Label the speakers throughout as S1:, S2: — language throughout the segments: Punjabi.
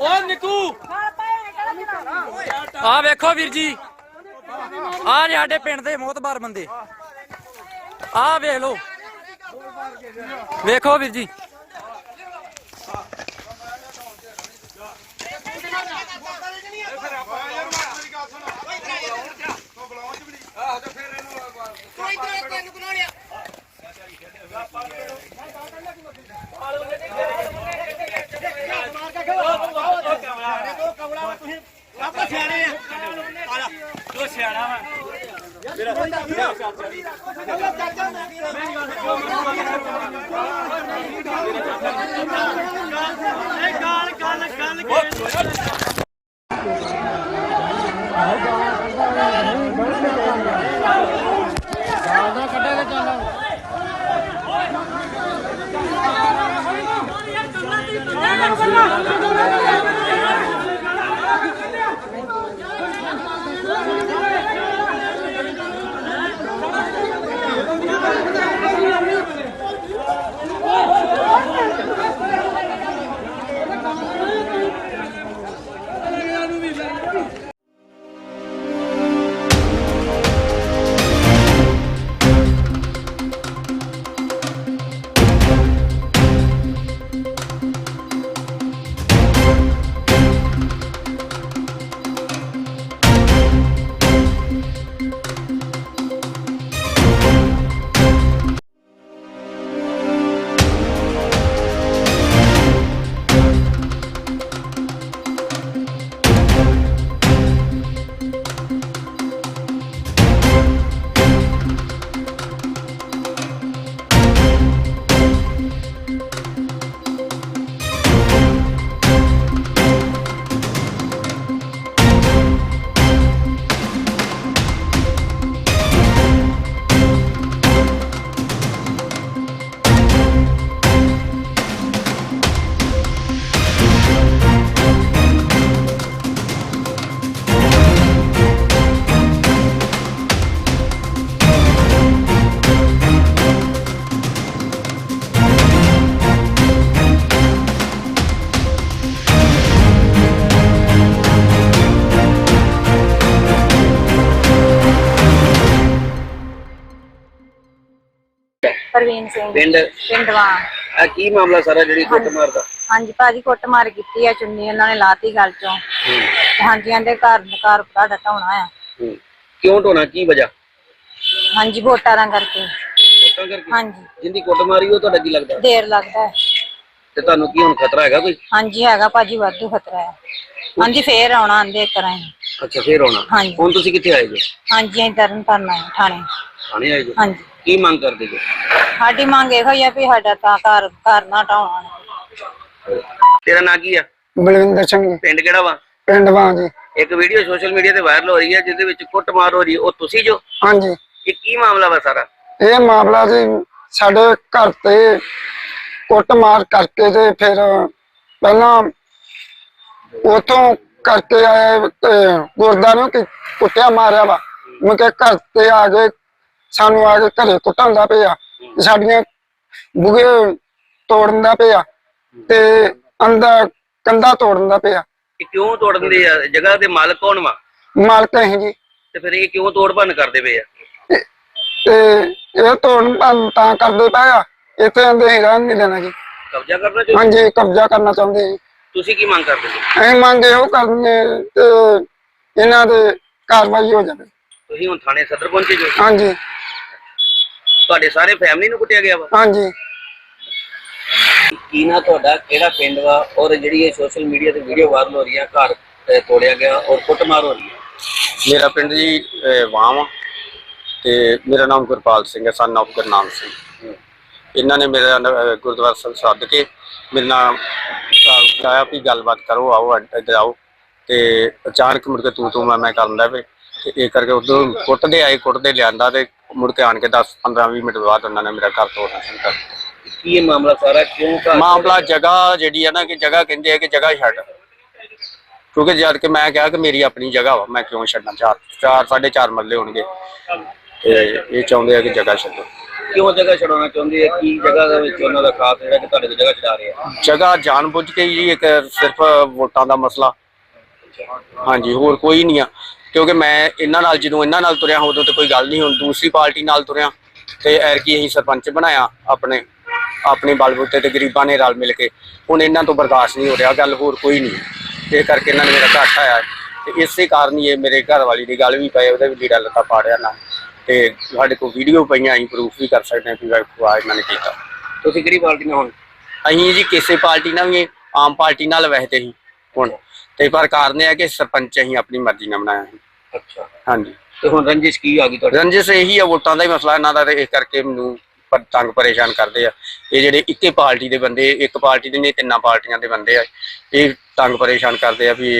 S1: ਓ ਨਿੱਕੂ। ਆ ਵੇਖੋ ਵੀਰ ਜੀ। ਆ ਜੇ ਸਾਡੇ ਪਿੰਡ ਦੇ ਮੋਤਬਾਰ ਬੰਦੇ। ਆ ਵੇਖ ਲਓ। ਵੇਖੋ ਵੀਰ ਜੀ। ਕੋ ਸਿਆਣਾ ਵਾ ਮੇਰਾ ਚਾਚਾ ਮੈਂ ਇਹ ਗਾਲ ਗਾਲ ਗਾਲ ਕੇ Come on, come on, come on.
S2: Praveen Singh
S3: ਪਿੰਡ?
S2: ਪਿੰਡਵਾ
S3: ਆ ਕੀ ਮਾਮਲਾ ਸਾਰਾ ਜਿਹੜੀ ਕੁੱਟ ਮਾਰਦਾ
S2: ਹਾਂਜੀ ਭਾਜੀ ਕੁੱਟਮਾਰ ਕੀਤੀ ਆ ਚੁੰਨੀ ਉਹਨਾਂ ਨੇ ਲਾਤੀ ਗੱਲ ਚੋਂ। ਹਾਂਜੀ ਕਹਿੰਦੇ ਘਰ ਘਰ ਤੁਹਾਡਾ ਢਾਉਣਾ ਆ।
S3: ਕਿਉਂ ਢੋਣਾ ਕੀ ਵਜ੍ਹਾ?
S2: ਹਾਂਜੀ ਵੋਟਾਂ ਦਾ ਕਰਕੇ।
S3: ਵੋਟਾਂ ਕਰਕੇ?
S2: ਹਾਂਜੀ।
S3: ਜਿੰਦੀ ਕੁੱਟ ਮਾਰੀ ਉਹ ਤੁਹਾਡਾ ਕੀ ਲੱਗਦਾ?
S2: ਦੇਰ ਲੱਗਦਾ।
S3: ਤੇ ਤੁਹਾਨੂੰ ਕੀ ਹੁਣ ਖਤਰਾ ਹੈਗਾ ਕੋਈ?
S2: ਹਾਂਜੀ ਹੈਗਾ ਭਾਜੀ ਵਾਧੂ ਖਤਰਾ ਹੈ ਹਾਂਜੀ ਫੇਰ ਆਉਣਾ ਆਂਦੇ ਕਰਾਂ
S3: ਅੱਛਾ ਫੇਰ ਆਉਣਾ।
S2: ਹਾਂਜੀ।
S3: ਹੁਣ ਤੁਸੀਂ ਕਿੱਥੇ ਆਏ ਜੀ?
S2: ਹਾਂਜੀ ਅਸੀਂ ਤਰਨ ਤਾਰਨ ਆਏ ਥਾਣੇ।
S3: ਥਾਣੇ ਆਏ ਜੀ?
S2: ਹਾਂਜੀ।
S3: ਕੀ ਮੰਗ ਕਰਦੇ ਜੀ?
S2: ਸਾਡੀ ਮੰਗ ਇਹੋ ਹੀ ਆ ਵੀ ਸਾਡਾ ਤਾਂ ਘਰ ਘਰ ਨਾ ਢਾਉਣਾ।
S3: ਤੇਰਾ ਨਾਂ ਕੀ ਆ?
S4: ਬਲਵਿੰਦਰ ਸਿੰਘ
S3: ਪਿੰਡ ਕਿਹੜਾ ਵਾ?
S4: ਪਿੰਡ ਵਾਂ ਜੀ।
S3: ਇੱਕ ਵੀਡੀਓ ਸੋਸ਼ਲ ਮੀਡੀਆ ਤੇ ਵਾਇਰਲ ਹੋ ਰਹੀ ਹੈ ਜਿਹਦੇ ਵਿੱਚ ਕੁੱਟ ਮਾਰ ਹੋ ਰਹੀ ਹੈ। ਉਹ ਤੁਸੀਂ ਜੋ?
S4: ਹਾਂਜੀ।
S3: ਇਹ ਕੀ ਮਾਮਲਾ ਵਾ ਸਾਰਾ?
S4: ਇਹ ਮਾਮਲਾ ਜੀ ਸਾਡੇ ਘਰ ਤੇ ਕੁੱਟ ਮਾਰ ਕਰਕੇ ਤੇ ਫਿਰ ਪਹਿਲਾਂ ਉਥੋਂ ਕਰਕੇ ਆਏ ਤੇ ਗੁਰਦਾਰਿਓਂ ਕਿ ਕੁੱਟਿਆ ਮਾਰਿਆ ਵਾ। ਮੈਂ ਕਿਹਾ ਘਰ ਤੇ ਆ ਗਏ ਸਾਨੂੰ ਆ ਕੇ ਘਰੇ ਕੁੱਟਾਂਦਾ ਪਿਆ ਤੇ ਸਾਡੀਆਂ ਬੁਗੇ ਤੋੜਨ ਦਾ ਪਿਆ ਤੇ ਅੰਦਰ ਕੰਧਾ ਤੋੜਨ ਦਾ ਪਿਆ।
S3: ਇਹ ਕਿਉਂ ਤੋੜਨ ਦੇ ਆ? ਜਗ੍ਹਾ ਦੇ ਮਾਲਕ ਕੌਣ ਵਾ?
S4: ਮਾਲਕ ਹੈ ਜੀ।
S3: ਤੇ ਫਿਰ ਇਹ ਕਿਉਂ ਤੋੜ ਭੰਨ ਕਰਦੇ ਪਏ ਆ?
S4: ਤੇ ਇਹ ਤੋੜਨ ਭੰਨ ਤਾਂ ਕਰਦੇ ਪਏ ਆ ਇੱਥੇ ਆਂਦੇ ਹੀ ਰਹਿਣ ਨਹੀਂ ਦੇਣਾ ਜੀ।
S3: ਕਬਜ਼ਾ ਕਰਨਾ ਚਾਹੁੰਦੇ?
S4: ਹਾਂਜੀ ਕਬਜ਼ਾ ਕਰਨਾ ਚਾਹੁੰਦੇ ਜੀ।
S3: ਤੁਸੀਂ ਕੀ ਮੰਗ ਕਰਦੇ ਜੀ
S4: ਅਸੀਂ ਮੰਗ ਇਹੋ ਕਰਨੇ ਤੇ ਇਹਨਾਂ ਦੇ ਕਾਰਵਾਈ ਹੋ ਜਾਵੇ।
S3: ਤੁਸੀਂ ਹੁਣ ਥਾਣੇ ਸਦਰ ਪਹੁੰਚੇ ਜੋ?
S4: ਹਾਂਜੀ।
S3: ਤੁਹਾਡੇ ਸਾਰੇ ਫੈਮਿਲੀ ਨੂੰ ਕੁੱਟਿਆ ਗਿਆ ਵਾ?
S4: ਹਾਂਜੀ।
S3: ਕੀ ਨਾ ਤੁਹਾਡਾ ਕਿਹੜਾ ਪਿੰਡ ਵਾ? ਔਰ ਜਿਹੜੀ ਇਹ ਸੋਸ਼ਲ ਮੀਡੀਆ ਤੇ ਵੀਡੀਓ ਵਾਇਰਲ ਹੋ ਰਹੀ ਆ ਘਰ ਅਹ, ਤੋੜਿਆ ਗਿਆ ਔਰ ਕੁੱਟਮਾਰ ਹੋ ਰਹੀ ਹੈ
S5: ਮੇਰਾ ਪਿੰਡ ਜੀ ਅਹ, ਵਾਮ ਤੇ ਮੇਰਾ ਨਾਮ ਗੁਰਪਾਲ ਸਿੰਘ ਹੈ ਸਨ of ਗੁਰਨਾਮ ਸਿੰਘ। ਇਹਨਾਂ ਨੇ ਮੇਰਾ ਨ- ਗੁਰਦੁਆਰਾ ਸਾਹਿਬ ਸੱਦ ਕੇ ਮੇਰੇ ਨਾਲ ਕਹਾਇਆ ਵੀ ਗੱਲਬਾਤ ਕਰੋ ਆਓ ਇੱਧ- ਇੱਧਰ ਆਓ ਤੇ ਅਚਾਨਕ ਮੁੜ ਕੇ ਤੂੰ ਤੂੰ ਮੈਂ ਮੈਂ ਕਰਨ ਲੱਗ ਪਏ ਤੇ ਇਹ ਕਰਕੇ ਉਦੋਂ ਕੁੱਟਦੇ ਆਏ ਕੁੱਟਦੇ ਲਿਆਂਦਾ ਤੇ ਮੁੜ ਕੇ ਆਣ ਕੇ 10 15 20 ਮਿੰਟ ਬਾਅਦ ਉਹਨਾਂ ਨੇ ਮੇਰਾ ਘਰ ਤੋੜਨਾ ਸ਼ੁਰੂ ਕਰ ਦਿੱਤਾ।
S3: ਕੀ ਇਹ ਮਾਮਲਾ ਸਾਰਾ ਕਿਉਂ ਘਰ
S5: ਮਾਮਲਾ ਜਗ੍ਹਾ ਜਿਹੜੀ ਹੈ ਨਾ ਕਿ ਜਗ੍ਹਾ ਕਹਿੰਦੇ ਆ ਕਿ ਜਗ੍ਹਾ ਛੱਡ। ਕਿਉਂਕਿ ਜਦ ਕਿ ਮੈਂ ਕਿਹਾ ਕਿ ਮੇਰੀ ਆਪਣੀ ਜਗ੍ਹਾ ਵਾ ਮੈਂ ਕਿਉਂ ਛੱਡਣਾ ਚਾਰ ਚਾਰ ਸਾਢੇ ਚਾਰ ਮਰਲੇ ਹੋਣਗੇ। ਤੇ ਇਹ ਚਾਹੁੰਦੇ ਆ ਕਿ ਜਗ੍ਹਾ ਛੱਡੋ।
S3: ਕਿਉਂ ਜਗ੍ਹਾ ਛਡਾਉਣਾ ਚਾਹੁੰਦੇ ਆ? ਕੀ ਜਗ੍ਹਾ ਦੇ ਵਿੱਚ ਉਹਨਾਂ ਦਾ ਖਾਸ ਜਿਹੜਾ ਕਿ ਤੁਹਾਡੇ ਕੋਲ ਜਗ੍ਹਾ ਛਡਾ ਰਹੇ ਆ?
S5: ਜਗ੍ਹਾ ਜਾਣਬੁੱਝ ਕੇ ਹੀ ਇੱਕ ਸਿਰਫ ਵੋਟਾਂ ਦਾ ਮਸਲਾ। ਹਾਂਜੀ ਹੋਰ ਕੋਈ ਨਹੀਂ ਆ। ਕਿਉਂਕਿ ਮੈਂ ਇਹਨਾਂ ਨਾਲ ਜਦੋਂ ਇਹਨਾਂ ਨਾਲ ਤੁਰਿਆ ਉਦੋਂ ਤੇ ਕੋਈ ਗੱਲ ਨਹੀਂ ਹੁਣ ਦੂਸਰੀ ਪਾਰਟੀ ਨਾਲ ਤੁਰਿਆ ਤੇ ਐਰਕੀ ਅਸੀਂ ਸਰਪੰਚ ਬਣਾਇਆ ਆਪਣੇ ਆਪਣੇ ਬਲਬੂਤੇ ਤੇ ਗਰੀਬਾਂ ਨੇ ਰਲ ਮਿਲ ਕੇ। ਹੁਣ ਇਹਨਾਂ ਤੋਂ ਬਰਦਾਸ਼ਤ ਨਹੀਂ ਹੋ ਰਿਹਾ ਗੱਲ ਹੋਰ ਕੋਈ ਨਹੀਂ। ਇਹ ਕਰਕੇ ਇਹਨਾਂ ਨੇ ਮੇਰਾ ਘਰ ਆਇਆ ਤੇ ਇਸੇ ਕਾਰਨ ਹੀ ਇਹ ਮੇਰੇ ਘਰ ਵਾਲੀ ਦੀ ਗੱਲ ਵੀ ਪਏ ਉਹਦੇ ਵੀ ਲੀੜਾ ਲੱਤਾ ਪਾੜਿਆ ਨਾ। ਤੇ ਸਾਡੇ ਕੋਲ ਵੀਡੀਓ ਪਈਆਂ ਅਸੀਂ ਪ੍ਰੂਫ ਵੀ ਕਰ ਸਕਦੇ ਹਾਂ ਕਿ ਵਾਹ ਇਹਨਾਂ ਨੇ ਕੀਤਾ।
S3: ਤੁਸੀਂ ਕਿਹੜੀ ਪਾਰਟੀ ਨਾਲ ਹੁਣ?
S5: ਅਸੀਂ ਜੀ ਕਿਸੇ ਪਾਰਟੀ ਨਾਲ ਵੀ ਆਮ ਪਾਰਟੀ ਨਾਲ ਵਹਿਤੇ ਹੀ ਹੁਣ। ਤੇ ਪਰ ਕਾਰਨ ਇਹ ਹੈ ਕਿ ਸਰਪੰਚ ਅਸੀਂ ਆਪਣੀ ਮਰਜ਼ੀ ਨਾਲ ਬਣਾਇਆ ਸੀ।
S3: ਅੱਛਾ।
S5: ਹਾਂਜੀ।
S3: ਤੇ ਹੁਣ ਰੰਜਿਸ਼ ਕੀ ਆ ਗਈ ਤੁਹਾਡੀ?
S5: ਰੰਜਿਸ਼ ਇਹੀ ਆ ਵੋਟਾਂ ਦਾ ਹੀ ਮਸਲਾ ਇਹਨਾਂ ਦਾ ਤੇ ਇਸ ਕਰਕੇ ਮੈਨੂੰ ਪ- ਤੰਗ ਪਰੇਸ਼ਾਨ ਕਰਦੇ ਆ। ਇਹ ਜਿਹੜੇ ਇੱਕੇ ਪਾਰਟੀ ਦੇ ਬੰਦੇ ਇੱਕ ਪਾਰਟੀ ਦੇ ਨਹੀਂ ਤਿੰਨਾਂ ਪਾਰਟੀਆਂ ਦੇ ਬੰਦੇ ਆ। ਇਹ ਤੰਗ ਪਰੇਸ਼ਾਨ ਕਰਦੇ ਆ ਵੀ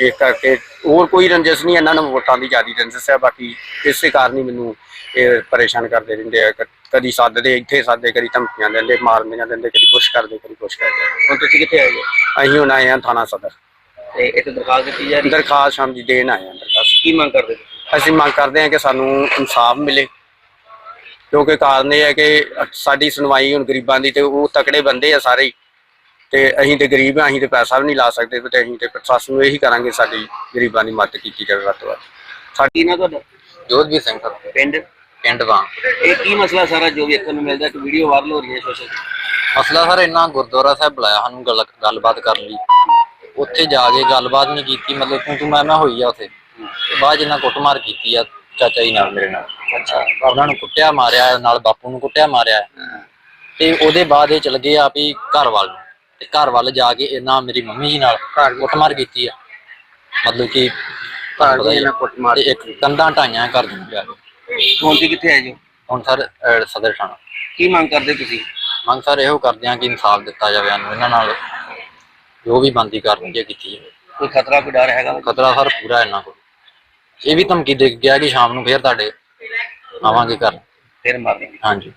S5: ਇਹ ਕਰਕੇ ਹੋਰ ਕੋਈ ਰੰਜਿਸ਼ ਨਹੀਂ ਇਹਨਾਂ ਨੂੰ ਵੋਟਾਂ ਦੀ ਜ਼ਿਆਦਾ ਰੰਜਿਸ਼ ਆ ਬਾਕੀ ਇਸੇ ਕਾਰਨ ਹੀ ਮੈਨੂੰ ਇਹ ਪਰੇਸ਼ਾਨ ਕਰਦੇ ਰਹਿੰਦੇ ਆ। ਕਦੀ ਸੱਦਦੇ ਇੱਥੇ ਸੱਦਦੇ ਕਦੀ ਧਮਕੀਆਂ ਦਿੰਦੇ ਮਾਰਨੀਆਂ ਦਿੰਦੇ ਕਦੀ ਕੁਛ ਕਰਦੇ ਕਦੀ ਕੁਛ ਕਰਦੇ।
S3: ਹੁਣ ਤੁਸੀਂ ਕਿੱਥੇ ਆਏ ਹੋ?
S5: ਅਸੀਂ ਹੁਣ ਆਏ ਹਾਂ ਥਾਣਾ ਸਦਰ।
S3: ਤੇ ਇੱਥੇ ਦਰਖਾਸਤ ਦਿੱਤੀ ਜਾ ਰਹੀ ਹੈ?
S5: ਦਰਖਾਸਤ ਸ਼ਾਮ ਦੀ ਦੇਣ ਆਏ ਹਾਂ ਦਰਖਾਸਤ।
S3: ਕੀ ਮੰਗ ਕਰਦੇ ਤੁਸੀਂ
S5: ਅਸੀਂ ਮੰਗ ਕਰਦੇ ਹਾਂ ਕਿ ਸਾਨੂੰ ਇਨਸਾਫ ਮਿਲੇ। ਕਿਉਂਕਿ ਕਾਰਨ ਇਹ ਹੈ ਕਿ ਸਾਡੀ ਸੁਣਵਾਈ ਹੁਣ ਗਰੀਬਾਂ ਦੀ ਤੇ ਉਹ ਤਕੜੇ ਬੰਦੇ ਆ ਸਾਰੇ ਹੀ। ਤੇ ਅਸੀਂ ਤੇ ਗਰੀਬ ਆ ਅਸੀਂ ਤੇ ਪੈਸਾ ਵੀ ਨਹੀਂ ਲਾ ਸਕਦੇ ਤੇ ਅਸੀਂ ਤੇ ਪ੍ਰਸ਼ਾਸਨ ਨੂੰ ਇਹੀ ਕਰਾਂਗੇ ਸਾਡੀ ਗਰੀਬਾਂ ਦੀ ਮਦਦ ਕੀਤੀ ਜਾਵੇ ਵੱਧ ਤੋਂ ਵੱਧ।
S3: ਸਾਡੀ ਨਾ ਤੁਹਾਡਾ?
S6: ਜੋਧਵੀਰ ਸਿੰਘ ਸਰ।
S3: ਪਿੰਡ?
S6: ਪਿੰਡ ਵਾਂ।
S3: ਇਹ ਕੀ ਮਸਲਾ ਸਾਰਾ ਜੋ ਵੇਖਣ ਨੂੰ ਮਿਲਦਾ ਕਿ ਵੀਡੀਓ ਵਾਇਰਲ ਹੋ ਰਹੀ ਹੈ ਸੋਸ਼ਲ
S6: ਮਸਲਾ ਸਰ ਇੰਨਾ ਗੁਰਦੁਆਰਾ ਸਾਹਿਬ ਬੁਲਾਇਆ ਸਾਨੂੰ ਗੱਲ- ਗੱਲਬਾਤ ਕਰਨ ਲਈ। ਉੱਥੇ ਜਾ ਕੇ ਗੱਲਬਾਤ ਨਹੀਂ ਕੀਤੀ ਮਤਲਬ ਤੂੰ ਤੂੰ ਮੈਂ ਮੈਂ ਹੋਈ ਆ ਉੱਥੇ। ਤੇ ਬਾਅਦ ਜਿੰਨਾ ਕੁੱਟਮਾਰ ਕੀਤੀ ਆ ਚਾਚਾ ਜੀ ਨਾਲ ਮੇਰੇ ਨਾਲ। ਅੱਛਾ। ਉਹਨਾਂ ਨੂੰ ਕੁੱਟਿਆ ਮਾਰਿਆ ਨਾਲ ਬਾਪੂ ਨੂੰ ਕੁੱਟਿਆ ਮਾਰਿਆ। ਤੇ ਉਹਦੇ ਬਾਅਦ ਇਹ ਚਲ ਗਏ ਆ ਵੀ ਘਰ ਵੱਲ ਨੂੰ। ਤੇ ਘਰ ਵੱਲ ਜਾ ਕੇ ਇਹਨਾਂ ਮੇਰੀ ਮੰਮੀ ਜੀ ਨਾਲ ਕੁੱਟਮਾਰ ਕੀਤੀ ਆ। ਮਤਲਬ ਕਿ ਪਤਾ ਹੀ ਆ। ਤੇ ਇੱਕ ਕੰਧਾਂ ਢਾਈਆਂ ਘਰ ਦੀਆਂ ਜਾ ਕੇ।
S3: ਹੁਣ ਤੁਸੀਂ ਕਿੱਥੇ ਆਏ ਜੋ?
S6: ਹੁਣ ਸਰ ਅਹ, ਸਦਰ ਥਾਣਾ।
S3: ਕੀ ਮੰਗ ਕਰਦੇ ਤੁਸੀਂ?
S6: ਮੰਗ ਸਰ ਇਹੋ ਕਰਦੇ ਹਾਂ ਕਿ ਇਨਸਾਫ ਦਿੱਤਾ ਜਾਵੇ ਸਾਨੂੰ ਇਹਨਾਂ ਨਾਲ ਜੋ ਵੀ ਬੰਦੀ ਕਰਨੀ ਹੈ ਕੀਤੀ ਜਾਵੇ
S3: ਕੋਈ ਖਤਰਾ ਕੋਈ ਡਰ ਹੈਗਾ?
S6: ਖਤਰਾ ਸਰ ਪੂਰਾ ਇਹਨਾਂ ਕੋਲ। ਇਹ ਵੀ ਧਮਕੀ ਦੇ ਕੇ ਗਿਆ ਕਿ ਸ਼ਾਮ ਨੂੰ ਫੇਰ ਤੁਹਾਡੇ ਆਵਾਂਗੇ ਘਰ।
S3: ਫਿਰ ਮਾਰਨੀ
S6: ਹਾਂਜੀ।